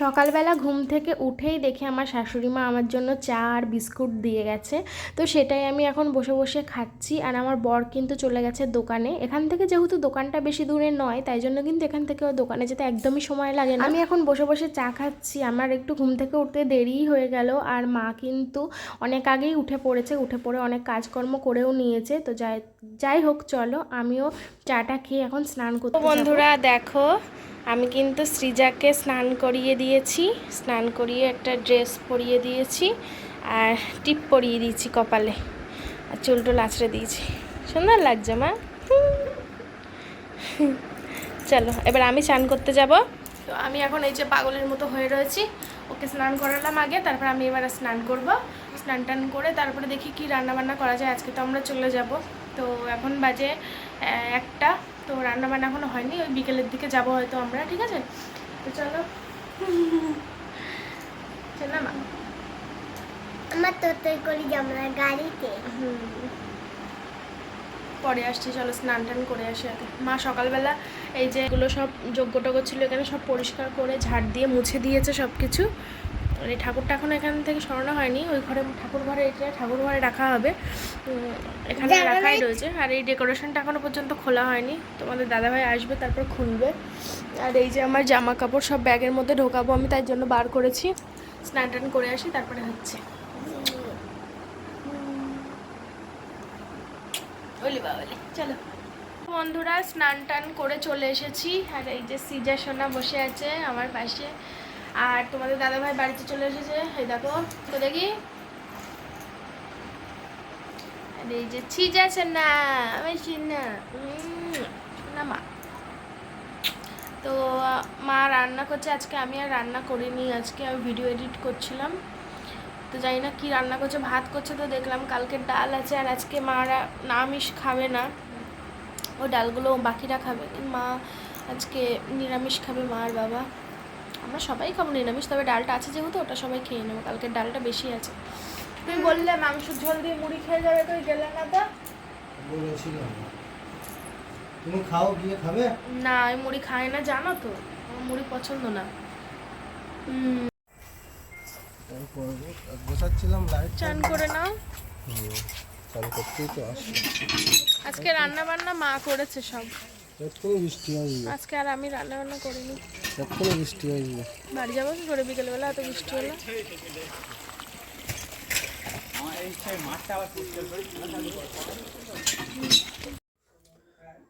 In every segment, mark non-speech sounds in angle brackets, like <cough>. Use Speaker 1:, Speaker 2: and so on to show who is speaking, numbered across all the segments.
Speaker 1: সকালবেলা ঘুম থেকে উঠেই দেখে আমার শাশুড়ি মা আমার জন্য চা আর বিস্কুট দিয়ে গেছে। তো সেটাই আমি এখন বসে বসে খাচ্ছি আর আমার বর কিন্তু চলে গেছে দোকানে। এখান থেকে যেহেতু দোকানটা বেশি দূরে নয় তাই জন্য কিন্তু এখান থেকে দোকানে যেতে একদমই সময় লাগে না। আমি এখন বসে বসে চা খাচ্ছি আমার একটু ঘুম থেকে উঠতে দেরিই হয়ে গেল আর মা কিন্তু অনেক আগেই উঠে পড়েছে উঠে পড়ে অনেক কাজকর্ম করেও নিয়েছে। তো যাই যাই হোক চলো আমিও চাটা খেয়ে এখন স্নান করতে বন্ধুরা দেখো আমি কিন্তু সৃজাকে স্নান করিয়ে দিয়েছি, স্নান করিয়ে একটা ড্রেস পরিয়ে দিয়েছি আর টিপ পরিয়ে দিয়েছি কপালে। আর চুল টুল আছড়ে দিয়েছি। সুন্দর লাগছে মা? চলো, এবার আমি স্নান করতে যাব। তো আমি এখন এই যে পাগলের মতো হয়ে রয়েছি, ওকে স্নান করালাম আগে, তারপর আমি এবার স্নান করব। স্নান টান করে তারপরে দেখি কি রান্না বান্না করা যায়, আজকে তো আমরা চলে যাব। তো এখন বাজে একটা। তো রান্না বান্না এখনও হয়নি ওই বিকেলের দিকে যাব হয়তো আমরা ঠিক আছে? তো চলো। চলো মা।
Speaker 2: আমার তো তোতই করি আমরা গাড়িতে।
Speaker 1: পরে আসছি চলো স্নান টান করে আসি আগে। মা সকালবেলা এই যে এগুলো সব যোগ্য টোগ্য ছিল এখানে সব পরিষ্কার করে ঝাড় দিয়ে মুছে দিয়েছে সব কিছু এই ঠাকুরটা এখন এখান থেকে সরানো হয়নি ওই ঘরে ঠাকুর ঘরে এটা ঠাকুর ঘরে রাখা হবে। এখানে রাখাই রয়েছে। আর এই ডেকোরেশনটা এখনও পর্যন্ত খোলা হয়নি। তোমাদের দাদাভাই আসবে তারপর খুলবে। আর এই যে আমার জামা কাপড় সব ব্যাগের মধ্যে ঢোকাবো আমি তাই জন্য বার করেছি। স্নান টান করে আসি তারপরে হচ্ছে। চলো। বন্ধুরা স্নান টান করে চলে এসেছি। আর এই যে সিজা সোনা বসে আছে আমার পাশে। আর তোমাদের দাদা ভাই বাড়িতে চলে এসেছে। এই দেখো তো দেখি। এই যে সিজা সোনা আমার সোনা উম, সোনা মা। তো মা রান্না করছে। আজকে আমি আর রান্না করিনি। আজকে আমি ভিডিও এডিট করছিলাম। তো জানি না কি রান্না করছে ভাত করছে তো দেখলাম কালকে ডাল আছে আর আজকে মারা নিরামিষ খাবে না। ও ডালগুলো বাকিরা খাবে। মা আজকে নিরামিষ খাবে মা আর বাবা। আমরা সবাই খাব নিরামিষ তবে ডালটা আছে যেহেতু ওটা সবাই খেয়ে নেব। কালকের ডালটা বেশি আছে। তুমি বললে মাংস ঝোল দিয়ে মুড়ি খেয়ে যাবে তুই গেলে না তো?
Speaker 3: বলেছিলাম। তুমি খাও গিয়ে খাবে?
Speaker 1: না আমি মুড়ি খাই না জানো তো? আমার মুড়ি পছন্দ না।
Speaker 3: লাইট
Speaker 1: চান করে নাও।
Speaker 3: চালু করতেই তো
Speaker 1: আজকে রান্না বান্না মা করেছে সব।
Speaker 3: এক্ষুনি বৃষ্টি আসবে
Speaker 1: আজকে আর আমি রান্না বান্না করিনি।
Speaker 3: এক্ষুনি বৃষ্টি আসবে
Speaker 1: বাড়ি যাব কি করে বিকেলবেলা এত বৃষ্টি হলো।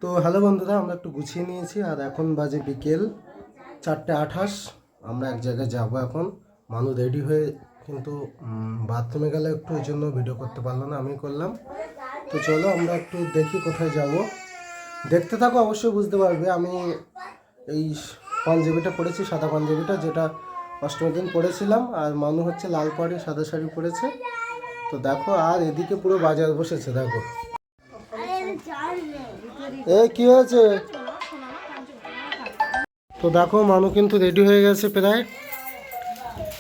Speaker 3: তো হ্যালো বন্ধুরা আমরা একটু গুছিয়ে নিয়েছি আর এখন বাজে বিকেল চারটে আঠাশ। আমরা এক জায়গায় যাব এখন। মানু রেডি হয়ে কিন্তু বাথরুমে গেলে একটু ওই জন্য ভিডিও করতে পারল না আমি করলাম। তো চলো আমরা একটু দেখি কোথায় যাব। দেখতে থাকো, অবশ্যই বুঝতে পারবে। আমি এই পাঞ্জাবিটা পরেছি সাদা পাঞ্জাবিটা, যেটা অষ্টমীর দিন পরেছিলাম আর মানু হচ্ছে লাল পাড়ি সাদা শাড়ি পরেছে। তো দেখো, আর এদিকে পুরো বাজার বসেছে, দেখো। এ, কি হয়েছে? তো দেখো, মানু কিন্তু রেডি হয়ে গেছে প্রায়।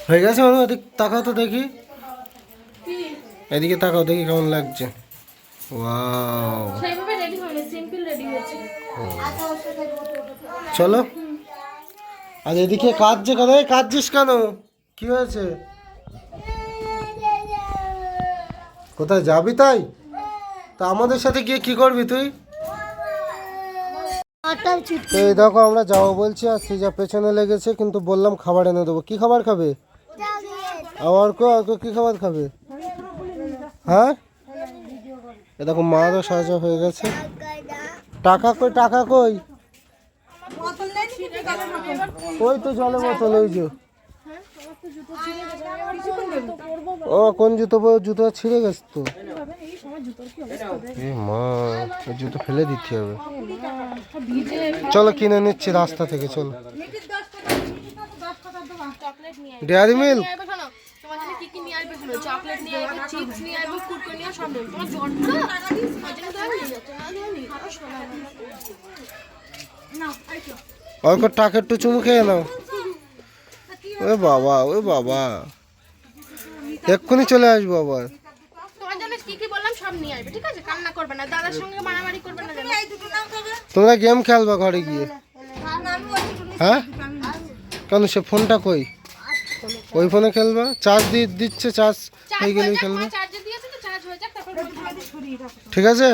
Speaker 3: হয়ে গেছে মানু? এদিক তাকাও তো দেখি। এদিকে তাকাও দেখি কেমন লাগছে। ওয়াও।
Speaker 1: রেডি হয়নি সিম্পল রেডি হয়েছে।
Speaker 3: চলো। আর এদিকে কাঁদছে কেন? এই কাঁদছিস কেন? কি হয়েছে? কোথায় যাবি তাই? তা আমাদের সাথে গিয়ে কি করবি তুই? তো এই দেখো আমরা যাব বলছি আর সিজা পেছনে লেগেছে কিন্তু বললাম খাবার এনে দেবো। কি খাবার খাবে? আবার কো আর কো কি খাবার খাবে? হ্যাঁ? দেখো মারও সাজা হয়ে গেছে। টাকা কই টাকা কই? ওই তো জলে বোতল, ওই যে। ও, কোন জুতো জুতো ছিঁড়ে গেছে তো। এ মা জুতো ফেলে দিতে হবে। চলো, কিনে নিচ্ছি রাস্তা থেকে, চলো। ডেয়ারি মিল্ক
Speaker 1: চকলেট নিয়ে আসবে, চিপস নিয়ে
Speaker 3: অল্প টাকা একটু চুমু খেয়ে নাও। ওই বাবা ওই বাবা। এক্ষুনি চলে আসব আবার।
Speaker 1: তোমরা
Speaker 3: গেম খেলবা ঘরে গিয়ে। হ্যাঁ? কেন সে ফোনটা কই? ওই ফোনে খেলবা? চার্জ দিচ্ছে চার্জ হয়ে গেলেই খেলবে
Speaker 1: চার্জার দিয়েছে তো চার্জ হয়ে যাক তারপর
Speaker 3: ঠিক আছে?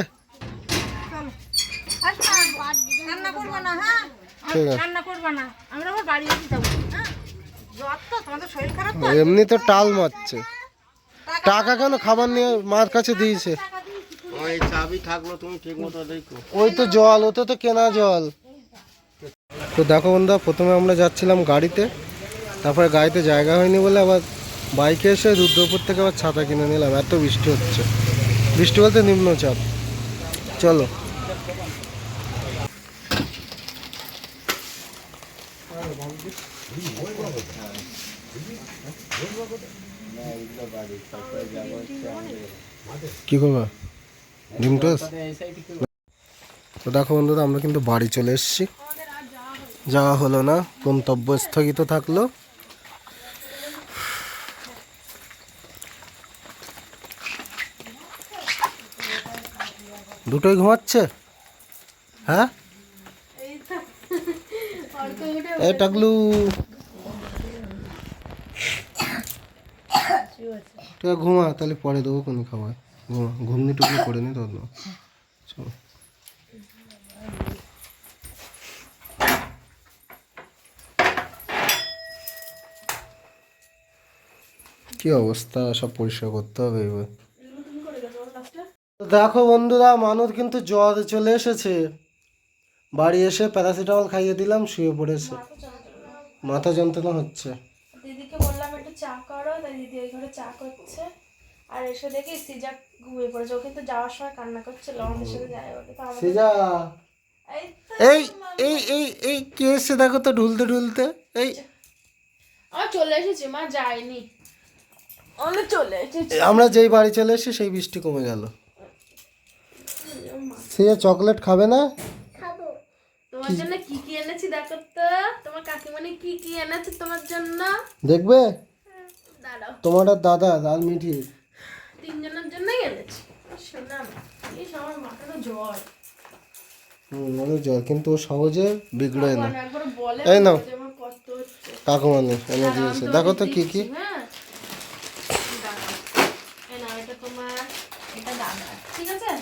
Speaker 3: এমনি তো টাল মারছে। টাকা কেন খাবার নিয়ে মার কাছে দিয়েছে?
Speaker 4: ওই
Speaker 3: তো জল, ওতে তো কেনা জল। তো দেখো বন্ধুরা, প্রথমে আমরা যাচ্ছিলাম গাড়িতে। তারপরে গাড়িতে জায়গা হয়নি বলে আবার বাইকে এসে রুদ্রপুর থেকে আবার ছাতা কিনে নিলাম। এত বৃষ্টি হচ্ছে। বৃষ্টি বলতে নিম্নচাপ চলো। কি করবা? ডিম টোস্ট? তো দেখো বন্ধুরা, আমরা কিন্তু বাড়ি চলে এসেছি। যাওয়া হলো না গন্তব্য স্থগিত থাকল। দুটোই ঘুমাচ্ছে? হ্যাঁ? এ টাকলু। তুই ঘুমা, তাহলে পরে দেবো কোনো খাবার। ঘুমা ঘুমনি টুকনি করে নি তো চল। কি অবস্থা? সব পরিষ্কার করতে হবে এবার। দেখো বন্ধুরা মানুষ কিন্তু জ্বর চলে এসেছে। বাড়ি এসে প্যারাসিটামল খাইয়ে দিলাম শুয়ে পড়েছে। মাথা যন্ত্রণা হচ্ছে।
Speaker 1: দিদিকে বললাম একটু চা করো। তাই দিদি ওই ঘরে চা করছে। আর এসে দেখি সিজা ঘুমিয়ে পড়েছে। ও কিন্তু যাওয়ার সময় কান্না করছিল আমাদের সাথে যায় তো আমাদের এই
Speaker 3: এই এই এই কে এসছে দেখো তো ঢুলতে ঢুলতে? এই।
Speaker 1: আমার চলে এসেছি মা যায়নি। আমি চলে এসেছি।
Speaker 3: আমরা যেই বাড়ি চলে এসেছি সেই বৃষ্টি কমে গেল। সে চকলেট খাবে না?
Speaker 2: খাব।
Speaker 1: তোমার জন্য কি কি এনেছি দেখো তো। তোমার কাকিমণি কি কি এনেছে তোমার জন্য?
Speaker 3: দেখবে? তোমার দাদা লাল মিঠি।
Speaker 1: তিনজনের জন্যই এনেছি। শোনাম এই মাথাটা জ্বর।
Speaker 3: কিন্তু ও সহজে বিগড়ে না।
Speaker 1: মানে
Speaker 3: এই নাও।
Speaker 1: আমার
Speaker 3: কাকুমানি এনে দিয়েছে। দেখো তো কি কি।
Speaker 1: হ্যাঁ? দাঁড়াও। এই নাও, এটা তোমার এটা দাদা ঠিক আছে?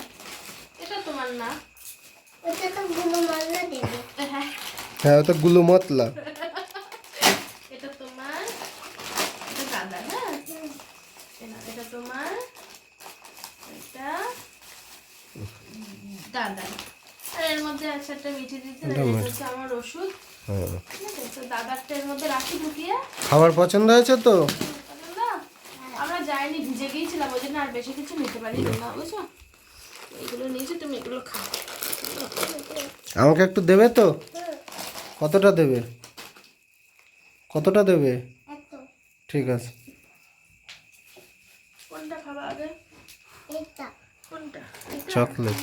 Speaker 1: এটা
Speaker 2: ওটা তো গুলো মাল্লা দেবে।
Speaker 1: হ্যাঁ
Speaker 3: ওটা গুলো মতলা।
Speaker 1: এটা তোমার এটা দাদা হ্যাঁ এটা তোমার এটা দাদা আর এর মধ্যে আছে একটা মিঠি দিতে হচ্ছে আমার ওষুধ।
Speaker 3: হ্যাঁ।
Speaker 1: ঠিক আছে তো দাদারটা এর মধ্যে রাখি ঢুকিয়ে।
Speaker 3: খাবার পছন্দ হয়েছে তো?
Speaker 1: আমরা যাইনি ভিজে গিয়েছিলাম ওই জন্য আর বেশি কিছু নিতে পারি না বুঝছ? এইগুলো নিয়েছি তুমি এগুলো খাও।
Speaker 3: আমাকে একটু দেবে তো? কতটা দেবে? কতটা দেবে? ঠিক আছে।
Speaker 1: কোনটা খাবা আগে?
Speaker 2: এটা
Speaker 1: কোনটা?
Speaker 3: চকলেট।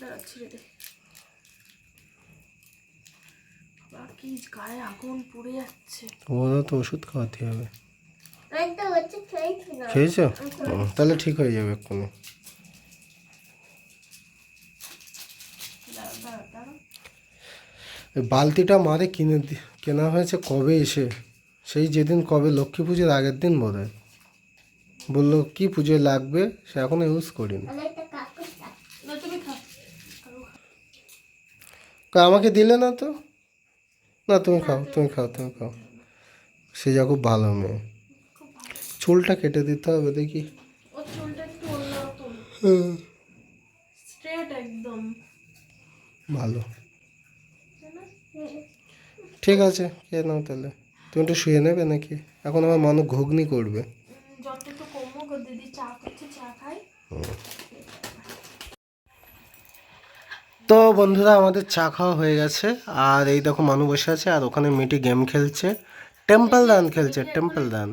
Speaker 1: দাঁড়া ছিঁড়ে দে। বাবা, গায়ে আগুন পুড়ে যাচ্ছে।
Speaker 3: ওরা তো ওষুধ খাওয়াতে হবে।
Speaker 2: আমি তো হচ্ছে খেয়েছি? না
Speaker 3: খেয়েছো। তাহলে ঠিক হয়ে যাবে এক্ষুনি
Speaker 1: দাঁড়া দাঁড়া দাঁড়া
Speaker 3: এই বালতিটা মারে কিনে কেনা হয়েছে কবে এসে? সেই যেদিন কবে লক্ষ্মী পুজোর আগের দিন বোধ হয় বলল কি পুজোয় লাগবে? সে এখনও ইউজ করিনি। আমাকে দিলে না তো? না তুমি খাও তুমি খাও তুমি খাও। সে যা খুব ভালো মেয়ে। চুলটা কেটে দিতে হবে দেখি।
Speaker 1: অন্যরকম। স্ট্রেট একদম।
Speaker 3: ভালো। ঠিক আছে কে নাও তাহলে। তুমি একটু শুয়ে নেবে নাকি? এখন আমার মানুষ ঘুগনি করবে। তো বন্ধুরা আমাদের চা খাওয়া হয়ে গেছে। আর এই দেখো মানু বসে আছে আর ওখানে মেয়েটি গেম খেলছে। টেম্পল রান খেলছে টেম্পল রান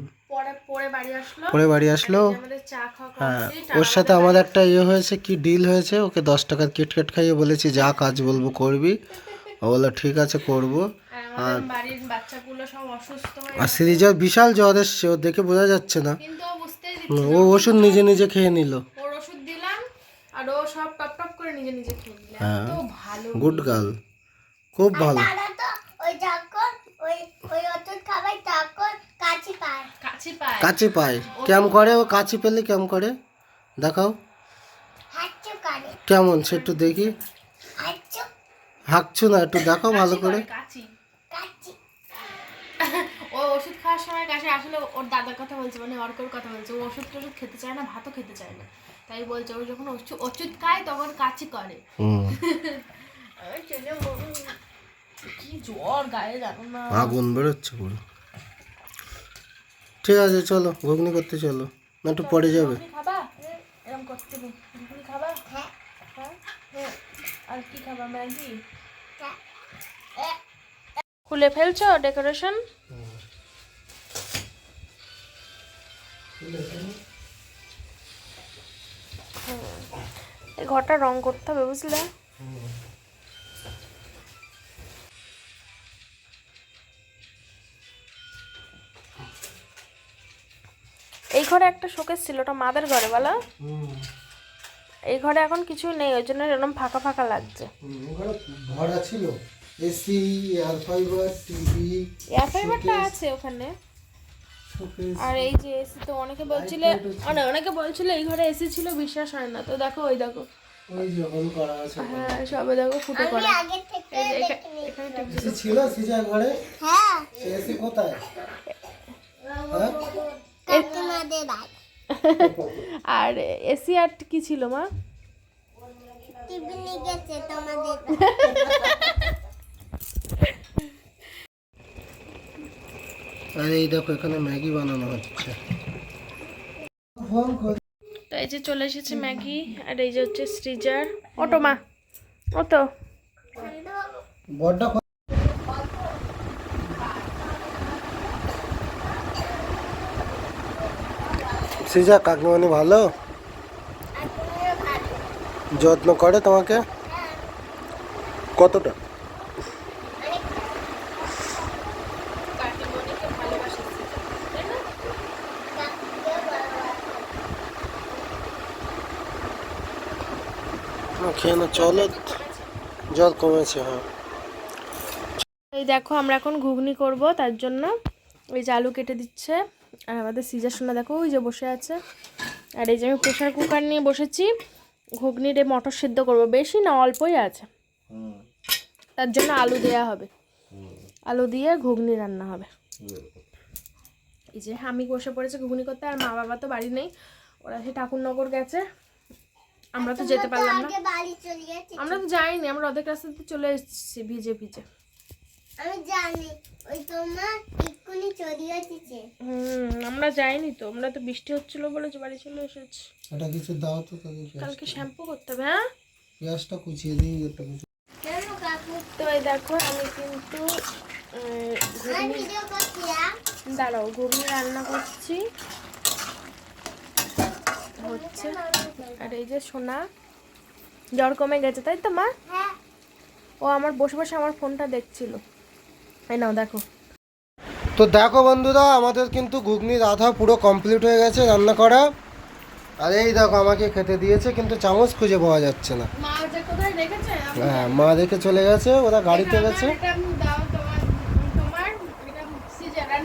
Speaker 1: পরে বাড়ি আসলো।
Speaker 3: পরে বাড়ি আসলো।
Speaker 1: আমাদের চা খাওয়া
Speaker 3: হ্যাঁ ওর সাথে আমার একটা ইয়ে হয়েছে কি ডিল হয়েছে? ওকে দশ টাকার কিটকেট খাইয়ে বলেছি যা কাজ বলব করবি। ও বলল ঠিক আছে করব।
Speaker 1: আর আমাদের বাড়ির বাচ্চাগুলো সব অসুস্থ
Speaker 3: আর সিরিজের বিশাল জ্বর এসছে ও দেখে বোঝা যাচ্ছে না।
Speaker 1: ও
Speaker 3: ওষুধ নিজে নিজে খেয়ে নিল।
Speaker 1: ওর ওষুধ দিলাম আর ও সব টপ টপ করে নিজে নিজে খেয়ে নিল।
Speaker 3: হ্যাঁ। গুড গার্ল খুব ভালো
Speaker 2: দাদা তো ওই যখন ওই ওই ওষুধ
Speaker 1: পায়
Speaker 3: কাচি পায়। কেম করে? ও কাচি পেলে কেম করে? দেখাও।
Speaker 2: হাঁচু করে
Speaker 3: কেমন? সে একটু দেখি।
Speaker 2: হাঁচু
Speaker 3: হাঁকছু না একটু দেখাও ভালো করে
Speaker 1: কাচি।
Speaker 2: কাচি।
Speaker 1: ও ওষুধ খাওয়ার সময় কাছে আসলে ওর দাদার কথা বলছে মানে অর্কর কথা বলছে। ও ওষুধ টষুধ খেতে চায় না ভাতও খেতে চায় না। তাই বলছে ও যখন ওষুধ ওষুধ খায় তখন কাচি করে। কি জ্বর গায়ে জানো না।
Speaker 3: আগুন বেরোচ্ছে পুরো। ঠিক আছে চলো ঘুগনি করতে চলো না একটু পরে যাবে।
Speaker 1: খাবা? এরকম করতে ঘুগনি খাবা?
Speaker 2: হ্যাঁ।
Speaker 1: আর কি খাবা ম্যাগি?
Speaker 2: হ্যাঁ
Speaker 1: খুলে ফেলছো ডেকোরেশন? এই ঘরটা রং করতে হবে বুঝলে? এই ঘরে একটা শোকেস ছিল ওটা মাদের ঘরে বলো। এই ঘরে এখন কিছু নেই ওই জন্য এরকম ফাঁকা ফাঁকা লাগছে।
Speaker 3: ভরা ছিল AC air fiber TV
Speaker 1: air ফাইবারটা আছে ওখানে। আর এই যে এসি তো অনেকে বলছিলে মানে অনেকে বলছিল এই ঘরে এসি ছিল বিশ্বাস হয় না। তো দেখো ওই দেখো।
Speaker 3: ওই যে অন করা আছে।
Speaker 1: হ্যাঁ সবে দেখো ফুটে
Speaker 2: আমি আগে থেকে
Speaker 1: এই যে এখা-
Speaker 2: দেখিনি।
Speaker 1: এখানে
Speaker 3: ছিল সিজা ঘরে।
Speaker 2: হ্যাঁ।
Speaker 3: এসি কোথায়? হ্যাঁ?
Speaker 2: কাকিমাদের বাড়ি
Speaker 1: আর এসি আর কি ছিল মা?
Speaker 2: টিভি নিয়ে গেছে তোমাদের
Speaker 3: আর এই দেখো এখানে ম্যাগি বানানো হচ্ছে।
Speaker 1: তো এই যে চলে এসেছে ম্যাগি আর এই যে হচ্ছে স্ট্রিজার অটো মা। অটো
Speaker 3: বড়টা সিজা কাকিমানি ভালো? যত্ন করে তোমাকে? কতটা? খেয়ে না চলো। জল কমেছে হ্যাঁ।
Speaker 1: এই দেখো, আমরা এখন ঘুগনি করব, তার জন্য। ওই যে আলু কেটে দিচ্ছে। আর আমাদের সিজার সোনা দেখো ওই যে বসে আছে। আর এই যে আমি প্রেশার কুকার নিয়ে বসেছি ঘুগনির মটর সিদ্ধ করব। বেশি না অল্পই আছে। তার জন্য আলু দেয়া হবে। আলু দিয়ে ঘুগনি রান্না হবে। এই যে আমি বসে পড়েছি ঘুগনি করতে আর মা বাবা তো বাড়ি নেই। ওরা সেই ঠাকুরনগর গেছে। আমরা তো যেতে পারলাম না। আমরা তো যাইনি আমরা অর্ধেক রাস্তাতে চলে এসেছি ভিজে ভিজে।
Speaker 2: আমি জানি ওই তোমার এক্ষুনি চলে গেছে
Speaker 1: হুম আমরা যাইনি তো আমরা তো বৃষ্টি হচ্ছিল বলে যে বাড়ি চলে এসেছি।
Speaker 3: এটা কিছু দাও তো তাকে
Speaker 1: কালকে শ্যাম্পু করতে হবে হ্যাঁ?
Speaker 3: পেঁয়াজটা কুচিয়ে দিই এটা কিছু।
Speaker 2: কেন কাকু?
Speaker 1: তো এই দেখো আমি কিন্তু দাঁড়াও ঘুগনি রান্না করছি। হচ্ছে আর এই যে সোনা জ্বর কমে গেছে তাই তো মা?
Speaker 2: হ্যাঁ।
Speaker 1: ও আমার বসে বসে আমার ফোনটা দেখছিল। এই নাও দেখো।
Speaker 3: তো দেখো বন্ধুরা আমাদের কিন্তু ঘুগনির রাধা পুরো কমপ্লিট হয়ে গেছে রান্না করা। আর এই দেখো আমাকে খেতে দিয়েছে কিন্তু চামচ খুঁজে পাওয়া যাচ্ছে না।
Speaker 1: মা যে কোথায় রেখেছে
Speaker 3: হ্যাঁ মা দেখে চলে গেছে ওরা গাড়িতে গেছে।
Speaker 1: এটা দাও তোমার তোমার এটা সিজার। আর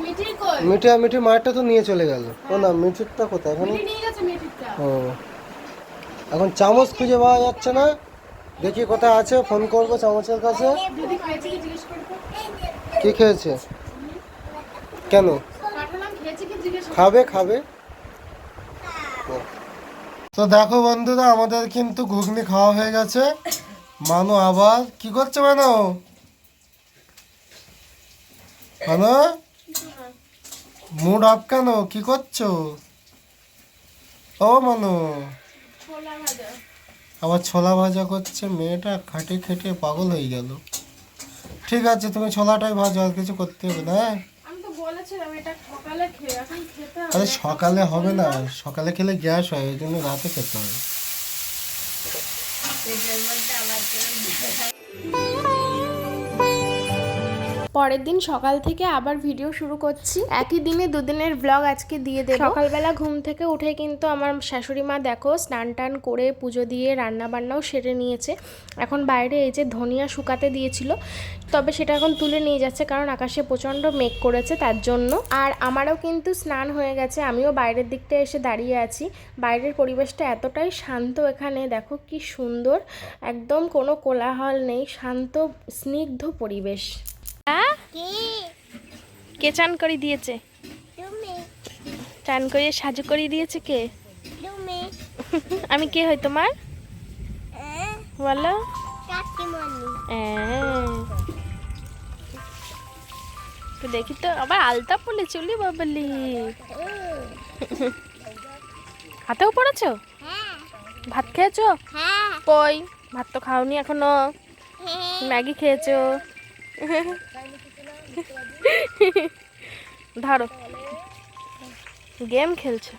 Speaker 1: মিঠি
Speaker 3: আর মিঠি মায়েরটা তো নিয়ে চলে গেল। ও না মিঠিরটা কোথায়? এখানে? ও। এখন চামচ খুঁজে পাওয়া যাচ্ছে না। দেখি কোথায় আছে ফোন করব চামচের কাছে।
Speaker 1: কি
Speaker 3: খেয়েছে? কেন? খাবে খাবে। তো দেখো বন্ধুরা আমাদের কিন্তু ঘুগনি খাওয়া হয়ে গেছে। মানু আবার কি করছে মানু? মানু? মুড আপ কেন? কি করছ? ও মানু। আবার ছোলা ভাজা করছে মেয়েটা খাটে খেটে পাগল হয়ে গেল। ঠিক আছে তুমি ছোলাটাই ভাজো আর কিছু করতে হবে না হ্যাঁ? আরে সকালে হবে না সকালে খেলে গ্যাস হয় ওই জন্য রাতে খেতে হবে
Speaker 1: পরের দিন সকাল থেকে আবার ভিডিও শুরু করছি। একই দিনে দুদিনের ব্লগ আজকে দিয়ে দেবো। সকালবেলা ঘুম থেকে উঠে কিন্তু আমার শাশুড়ি মা দেখো স্নান টান করে পুজো দিয়ে রান্না বান্নাও সেরে নিয়েছে। এখন বাইরে এই যে ধনিয়া শুকাতে দিয়েছিল, তবে সেটা এখন তুলে নিয়ে যাচ্ছে কারণ আকাশে প্রচণ্ড মেঘ করেছে তার জন্য। আর আমারও কিন্তু স্নান হয়ে গেছে, আমিও বাইরের দিকটা এসে দাঁড়িয়ে আছি। বাইরের পরিবেশটা এতটাই শান্ত এখানে, দেখো কি সুন্দর। একদম কোনো কোলাহল নেই, শান্ত, স্নিগ্ধ পরিবেশ।
Speaker 2: কি?
Speaker 1: কে চান করে দিয়েছে? চান করে সাজু করে দিয়েছে কে? <laughs> আমি কে হই তোমার?
Speaker 2: হ্যাঁ।
Speaker 1: বলো। হ্যাঁ। তো দেখি তো আবার আলতা পড়লে চলি বাবলি হাতেও পড়েছো?
Speaker 2: হ্যাঁ।
Speaker 1: ভাত খেয়েছো?
Speaker 2: হ্যাঁ।
Speaker 1: কই? ভাত তো খাওনি এখনও।
Speaker 2: হ্যাঁ।
Speaker 1: ম্যাগি খেয়েছো। ধরো। গেম খেলছো।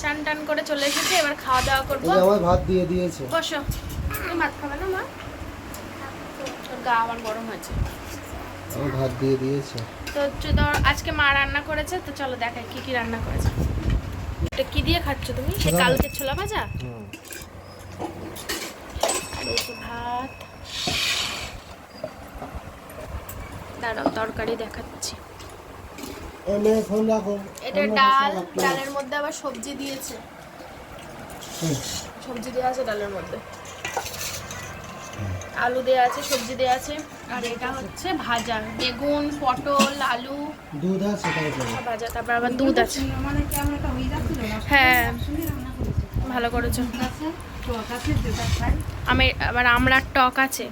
Speaker 1: চান টান করে চলে এসেছি এবার খাওয়া দাওয়া করব।
Speaker 3: আমার ভাত দিয়ে দিয়েছে।
Speaker 1: বসো। তুমি ভাত খাবে না মা? তোর গা আবার গরম হয়েছে।
Speaker 3: আমার ভাত দিয়ে দিয়েছে।
Speaker 1: তো হচ্ছে ধর আজকে মা রান্না করেছে তো চলো দেখাই কি কি রান্না করেছে। এটা কি দিয়ে খাচ্ছ তুমি? সে কালকে ছোলা ভাজা? যে ভাত। দাঁড়াও তরকারি দেখাচ্ছি।
Speaker 3: এনে ফোন রাখো
Speaker 1: এটা ডাল ডালের মধ্যে আবার সবজি দিয়েছে। সবজি দেওয়া আছে ডালের মধ্যে। আলু দেওয়া আছে সবজি দেওয়া আছে। আর এটা হচ্ছে ভাজা বেগুন পটল আলু।
Speaker 3: দুধ আছে
Speaker 1: ভাজা তারপর আবার দুধ আছে।
Speaker 5: মানে হয়ে
Speaker 1: হ্যাঁ। ভালো করেছ। আমি আবার আমড়ার টক আছে।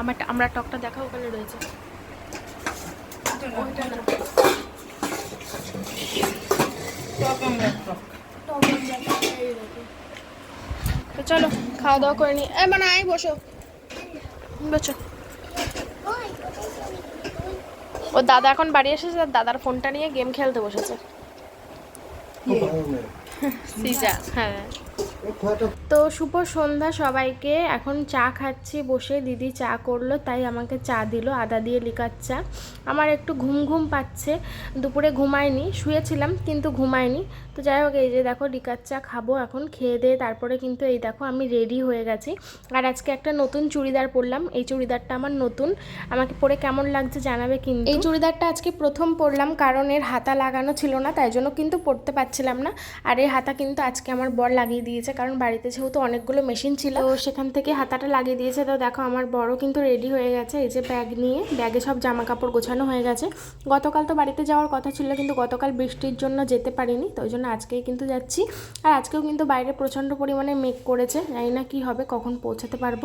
Speaker 1: আমার আমড়ার টকটা দেখা ওখানে রয়েছে।
Speaker 5: আমরা
Speaker 1: তো চলো খাওয়া দাওয়া করে নি। এ মানে আয় বসো। বসো। ও দাদা এখন বাড়ি এসেছে আর দাদার ফোনটা নিয়ে গেম খেলতে বসেছে। সিজা হ্যাঁ। তো শুভ সন্ধ্যা সবাইকে। এখন চা খাচ্ছি, বসে দিদি চা করল, তাই আমাকে চা দিল, আদা দিয়ে লিকার চা। আমার একটু ঘুম ঘুম পাচ্ছে, দুপুরে ঘুমায়নি, শুয়েছিলাম কিন্তু ঘুমায়নি। তো যাই হোক, এই যে দেখো, লিকার চা খাব এখন, খেয়ে দিয়ে তারপরে কিন্তু এই দেখো, আমি রেডি হয়ে গেছি। আর আজকে একটা নতুন চুড়িদার পরলাম, এই চুড়িদারটা আমার নতুন। আমাকে পরে কেমন লাগছে জানাবে কিন্তু। এই চুড়িদারটা আজকে প্রথম পরলাম, কারণ এর হাতা লাগানো ছিল না, তাই জন্য কিন্তু পরতে পারছিলাম না। আর এই হাতা কিন্তু আজকে আমার বর লাগিয়ে দিয়েছে কারণ বাড়িতে যেহেতু অনেকগুলো মেশিন ছিল তো সেখান থেকে হাতাটা লাগিয়ে দিয়েছে। তো দেখো আমার বড় কিন্তু রেডি হয়ে গেছে। এই যে ব্যাগ নিয়ে ব্যাগে সব জামা কাপড় গোছানো হয়ে গেছে। গতকাল তো বাড়িতে যাওয়ার কথা ছিল কিন্তু গতকাল বৃষ্টির জন্য যেতে পারিনি তো ওই জন্য আজকেই কিন্তু যাচ্ছি। আর আজকেও কিন্তু বাইরে প্রচণ্ড পরিমাণে মেঘ করেছে জানি না কি হবে কখন পৌঁছাতে পারব।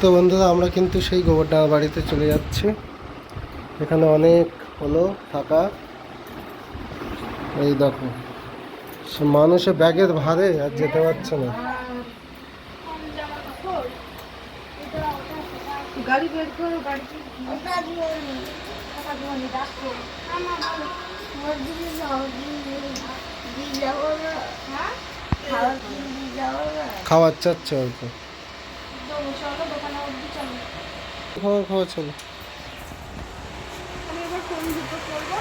Speaker 3: তো বন্ধুরা আমরা কিন্তু সেই গোবরডাঙ্গা বাড়িতে চলে যাচ্ছি। এখানে অনেক হলো থাকা। এই দেখো মানুষের ব্যাগের ভারে আর যেতে পারছে না। খাওয়ার চাচ্ছে অল্প। খাওয়া খাওয়া চলো।
Speaker 1: আমি এবার কোন জুতো পরবো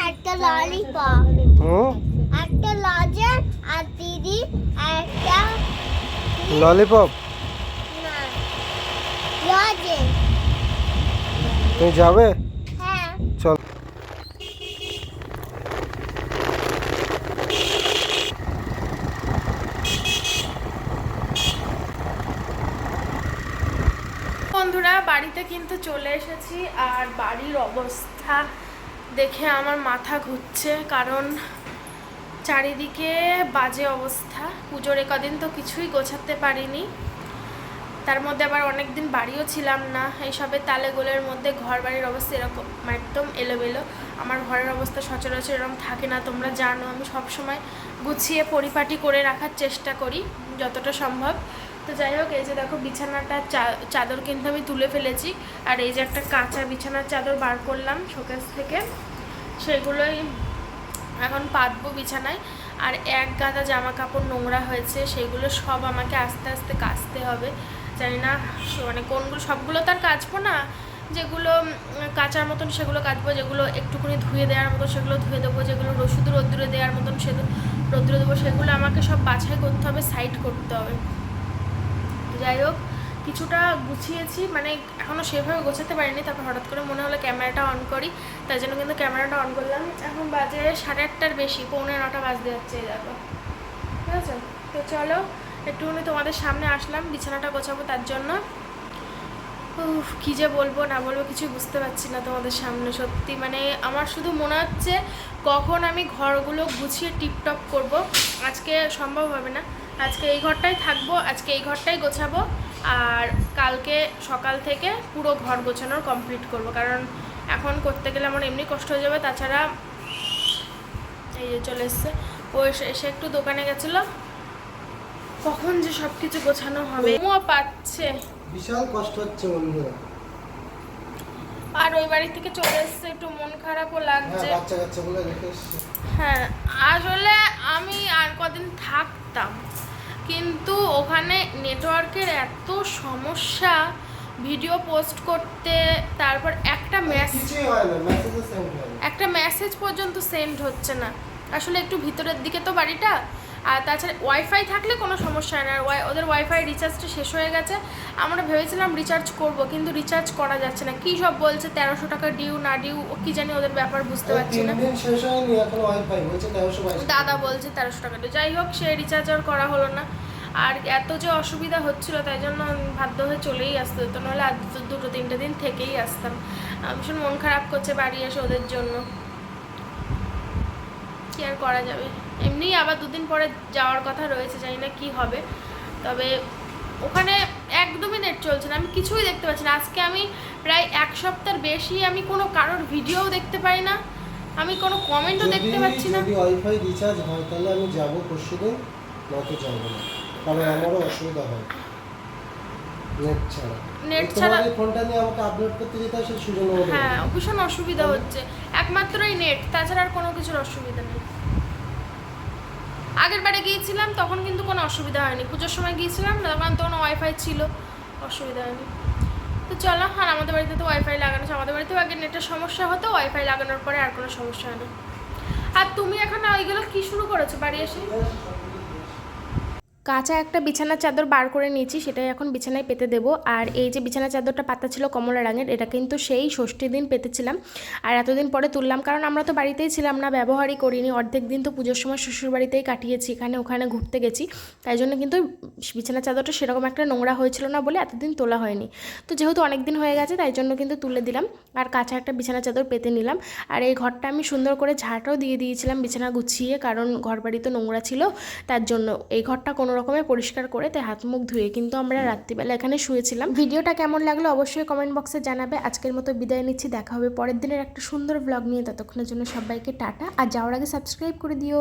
Speaker 2: একটা লজেন একটা ললিপপ
Speaker 3: হুম
Speaker 2: একটা লজেন আর দিদি একটা
Speaker 3: ললিপপ
Speaker 2: না লজেন
Speaker 3: তুমি যাবে?
Speaker 2: হ্যাঁ।
Speaker 3: চল।
Speaker 1: বন্ধুরা বাড়িতে কিন্তু চলে এসেছি আর বাড়ির অবস্থা দেখে আমার মাথা ঘুরছে, কারণ চারিদিকে বাজে অবস্থা। পুজোর কদিন তো কিছুই গোছাতে পারিনি। তার মধ্যে আবার অনেক দিন বাড়িও ছিলাম না। এইসবের তালে গোলের মধ্যে ঘর বাড়ির অবস্থা এরকম একদম এলোমেলো। আমার ঘরের অবস্থা সচরাচর এরকম থাকে না, তোমরা জানো। আমি সবসময় গুছিয়ে পরিপাটি করে রাখার চেষ্টা করি, যতটা সম্ভব। তো যাই হোক, এই যে দেখো বিছানাটা চাদর কিন্তু আমি তুলে ফেলেছি। আর এই যে একটা কাঁচা বিছানার চাদর বার করলাম শোকেস থেকে। সেগুলোই এখন পাতবো বিছানায়। আর এক গাদা জামা কাপড় নোংরা হয়েছে, সেগুলো সব আমাকে আস্তে আস্তে কাচতে হবে। জানি না মানে কোনগুলো, সবগুলো তো আর কাচবো না। যেগুলো কাচার মতন সেগুলো কাচবো, যেগুলো একটুখানি ধুয়ে দেওয়ার মতো সেগুলো ধুয়ে দেবো, যেগুলো রসুদ রোদ্দুরে দেওয়ার মতন সেগুলো রোদ্দুরে দেবো, সেগুলো আমাকে সব বাছাই করতে হবে, সাইড করতে হবে। যাই হোক কিছুটা গুছিয়েছি মানে এখনও সেভাবে গোছাতে পারিনি তারপর হঠাৎ করে মনে হলো ক্যামেরাটা অন করি তাই জন্য কিন্তু ক্যামেরাটা অন করলাম। এখন বাজে সাড়ে আটটার বেশি পৌনে নটা বাজতে যাচ্ছে দেখো। ঠিক আছে? তো চলো একটুখানি তোমাদের সামনে আসলাম বিছানাটা গোছাবো তার জন্য। উফ, কি যে বলব না বলব কিছু বুঝতে পারছি না তোমাদের সামনে সত্যি। মানে আমার শুধু মনে হচ্ছে কখন আমি ঘরগুলো গুছিয়ে টিপটপ করব আজকে সম্ভব হবে না। আজকে এই ঘরটাই থাকব আজকে এই ঘরটাই গোছাবো আর কালকে সকাল থেকে পুরো ঘর গোছানোর কমপ্লিট করব। কারণ এখন করতে গেলে আমার এমনি কষ্ট হয়ে যাবে তাছাড়া এই যে চলে এসছে। ও এসে একটু দোকানে গেছিল। কখন যে সব কিছু গোছানো হবে? ও পাচ্ছে।
Speaker 3: বিশাল কষ্ট হচ্ছে বন্ধুরা।
Speaker 1: আর ওই বাড়ি থেকে চলে এসছে একটু মন খারাপও
Speaker 3: হ্যাঁ
Speaker 1: লাগছে
Speaker 3: বাচ্চা কাচ্চা বলে রেখে
Speaker 1: হ্যাঁ আসলে আমি আর কদিন থাকতাম। কিন্তু ওখানে নেটওয়ার্কের এত সমস্যা ভিডিও পোস্ট করতে তারপর একটা মেসেজ একটা মেসেজ পর্যন্ত সেন্ড হচ্ছে না। আসলে একটু ভিতরের দিকে তো বাড়িটা আর তাছাড়া ওয়াইফাই থাকলে কোনো সমস্যা হয় না। আর ওয়াই ওদের ওয়াইফাই রিচার্জটা শেষ হয়ে গেছে। আমরা ভেবেছিলাম রিচার্জ করব কিন্তু রিচার্জ করা যাচ্ছে না। কী সব বলছে? তেরোশো টাকা ডিউ না ডিউ ও কী জানি ওদের ব্যাপার বুঝতে পারছি না। দাদা বলছে তেরোশো টাকা দিয়ে যাই হোক সে রিচার্জ আর করা হলো না। আর এত যে অসুবিধা হচ্ছিল তাই জন্য বাধ্য হয়ে চলেই আসতে হতো। নাহলে আর দুটো তিনটে দিন থেকেই আসতাম। ভীষণ মন খারাপ করছে বাড়ি এসে ওদের জন্য। কি আর করা যাবে? এমনি আবার দুদিন পরে যাওয়ার কথা রয়েছে জানি না কি হবে। তবে ওখানে একদমই নেট চলছে না আমি কিছুই দেখতে পাচ্ছি না। আজকে আমি প্রায় এক সপ্তাহের বেশি আমি কোনো কারোর ভিডিও দেখতে পাই না আমি কোনো কমেন্টও দেখতে পাচ্ছি না।
Speaker 3: যদি ওয়াইফাই রিচার্জ হয় তাহলে আমি যাব পরশু দিন নয়তো যাব না। কারণ আমারও অসুবিধা হয়। নেট ছাড়া।
Speaker 1: নেট ছাড়া-
Speaker 3: এই ফোনটা নিয়ে আমাকে আপলোড করতে যেতে হয় সেই সুযোগ।
Speaker 1: হ্যাঁ ভীষণ অসুবিধা হচ্ছে। একমাত্রই নেট তাছাড়া আর কোনো কিছুর অসুবিধা নেই। আগের বারে গিয়েছিলাম, তখন কিন্তু কোনো অসুবিধা হয়নি। পুজোর সময় গিয়েছিলাম, তখন তখন ওয়াইফাই ছিল, অসুবিধা হয়নি। তো চলো, আর আমাদের বাড়িতে তো ওয়াইফাই লাগানো আমাদের বাড়িতেও আগে নেটের সমস্যা হতো ওয়াইফাই লাগানোর পরে আর কোনো সমস্যা হয় না আর তুমি এখন ওইগুলো কি শুরু করেছ, বাড়ি এসে? কাঁচা একটা বিছানার চাদর বার করে নিয়েছি, সেটাই এখন বিছানায় পেতে দেবো। আর এই যে বিছানার চাদরটা পাতা ছিল কমলা রঙের, এটা কিন্তু সেই ষষ্ঠীর দিন পেতেছিলাম। আর এতদিন পরে তুললাম, কারণ আমরা তো বাড়িতেই ছিলাম না, ব্যবহারই করিনি। অর্ধেক দিন তো পুজোর সময় শ্বশুর বাড়িতেই কাটিয়েছি, এখানে ওখানে ঘুরতে গেছি। তাই জন্য কিন্তু বিছানার চাদরটা সেরকম একটা নোংরা হয়েছিল না বলে এতদিন তোলা হয়নি। তো যেহেতু অনেক দিন হয়ে গেছে, তাই জন্য কিন্তু তুলে দিলাম। আর কাঁচা একটা বিছানা চাদর পেতে নিলাম। আর এই ঘরটা আমি সুন্দর করে ঝাঁটাও দিয়ে দিয়েছিলাম বিছানা গুছিয়ে, কারণ ঘর বাড়ি তো নোংরা ছিল, তার জন্য। এই ঘরটা কোনো রকমে পরিষ্কার করে তাই হাত মুখ ধুয়ে কিন্তু আমরা রাত্রিবেলা এখানে শুয়েছিলাম। ভিডিওটা কেমন লাগল অবশ্যই কমেন্ট বক্সে জানাবে। আজকের মতো বিদায় নিচ্ছি। দেখা হবে পরের দিনের একটা সুন্দর ব্লগ নিয়ে। ততক্ষণের জন্য সবাইকে টাটা। আর যাওয়ার আগে সাবস্ক্রাইব করে দিও।